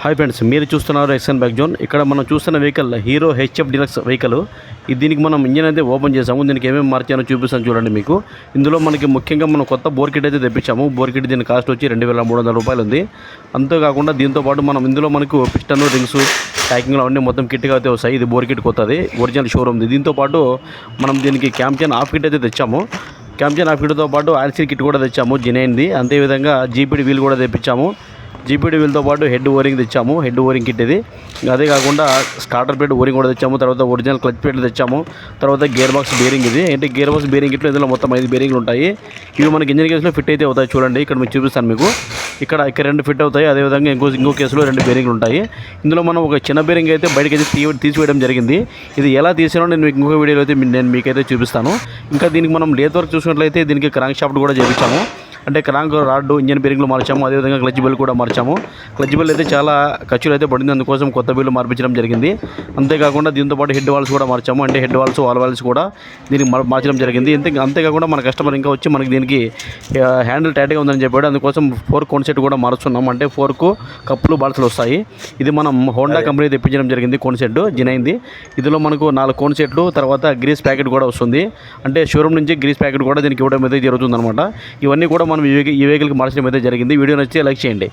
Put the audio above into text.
Hi friends మీరు చూస్తున్నారు ఎక్సన్ back zone. ఇక్కడ మనం చూస్తున్న vehicle Hero HF deluxe vehicle. ఇది దీనికి మనం ఇంజన్ అయితే ఓపెన్ చేసాము దీనికి ఏమేమి మార్చానో చూపిస్తాను చూడండి మీకు. ఇందులో మనకి ముఖ్యంగా మనం కొత్త బోర్ కిట్ అయితే తెప్పించాము. బోర్ కిట్ దీని కాస్ట్ వచ్చి రెండు వేల మూడు వందల రూపాయలు ఉంది. అంతేకాకుండా దీంతో పాటు మనం ఇందులో మనకు పిస్టన్ రింగ్స్ ప్యాకింగ్లో అవన్నీ మొత్తం కిట్గా అయితే వస్తాయి. ఇది బోర్ కిట్ కొత్తది. ఒరిజినల్ షోరూమ్ది. దీంతో పాటు మనం దీనికి క్యాంప్చన్ ఆఫ్ కిట్ అయితే తెచ్చాము. క్యాంపియన్ ఆఫ్ కిట్తో పాటు ఆర్సీ కిట్ కూడా తెచ్చాము. జినైన్ది అంతేవిధంగా జీపీడి వీల్ కూడా తెప్పించాము. జీపీడీ వీల్తో పాటు హెడ్ ఓరింగ్ తెచ్చాము హెడ్ ఓరింగ్ కిట్ ఇది. అదే కాకుండా స్టార్టర్ ప్లేట్ ఓరింగ్ కూడా తెచ్చాము తర్వాత ఒరిజినల్ క్లచ్ ప్లేట్లు తెచ్చాము తర్వాత గేర్ బాక్స్ బేరింగ్ ఇది. అంటే గేర్ బాక్స్ బేరింగ్ కిట్లో ఇందులో మొత్తం ఐదు బేరింగ్లు ఉంటాయి. ఇవి మనకి ఇంజిన్ కేసులో ఫిట్ అయితే అవుతాయి చూడండి ఇక్కడ మీకు చూపిస్తాను మీకు. ఇక్కడ ఇక్కడ రెండు ఫిట్ అవుతాయి అదేవిధంగా ఇంకో ఇంకో కేసులో రెండు బేరింగ్లు ఉంటాయి. ఇందులో మనం ఒక చిన్న బేరింగ్ అయితే బయటకి అయితే తీ తీసివేయడం జరిగింది. ఇది ఎలా తీసానో నేను మీకు ఇంకో వీడియోలో అయితే నేను మీకైతే చూపిస్తాను. ఇంకా దీనికి మనం లేత్ వర్క్ చూసినట్లయితే దీనికి క్రాంక్ షాఫ్ట్ కూడా చేపించాము. అంటే క్రాంక్ రాడ్ ఇంజన్ బేరింగ్లు మార్చాము అదేవిధంగా క్లచ్ బెల్ కూడా మార్చాము. క్లచ్ బెల్ అయితే చాలా ఖర్చులు అయితే పడింది అందుకోసం కొత్త బిల్లు మార్పించడం జరిగింది. అంతేకాకుండా దీంతో పాటు హెడ్ వాల్స్ కూడా మార్చాము అంటే హెడ్ వాల్స్ వాల్ వాల్స్ కూడా దీనికి మార్- మార్చడం జరిగింది. అంతే అంతేకాకుండా మన కస్టమర్ ఇంకా వచ్చి మనకి దీనికి హ్యాండిల్ టైట్గా ఉందని చెప్పాడు. అందుకోసం ఫోర్ కోన్ సెట్ కూడా మారుస్తున్నాం అంటే ఫోర్కు కప్పులు బాల్స్లు వస్తాయి. ఇది మనం హోండా కంపెనీ తెప్పించడం జరిగింది కోన్ సెట్ జినైంది ఇందులో మనకు నాలుగు కోన్ సెట్లు తర్వాత గ్రీస్ ప్యాకెట్ కూడా వస్తుంది. అంటే షోరూమ్ నుంచి గ్రీస్ ప్యాకెట్ కూడా దీనికి ఇవ్వడం అయితే జరుగుతుంది అనమాట ఇవన్నీ కూడా మనం ఈ వెహికల్కి మార్చడం అయితే జరిగింది. వీడియో నచ్చితే లైక్ చేయండి.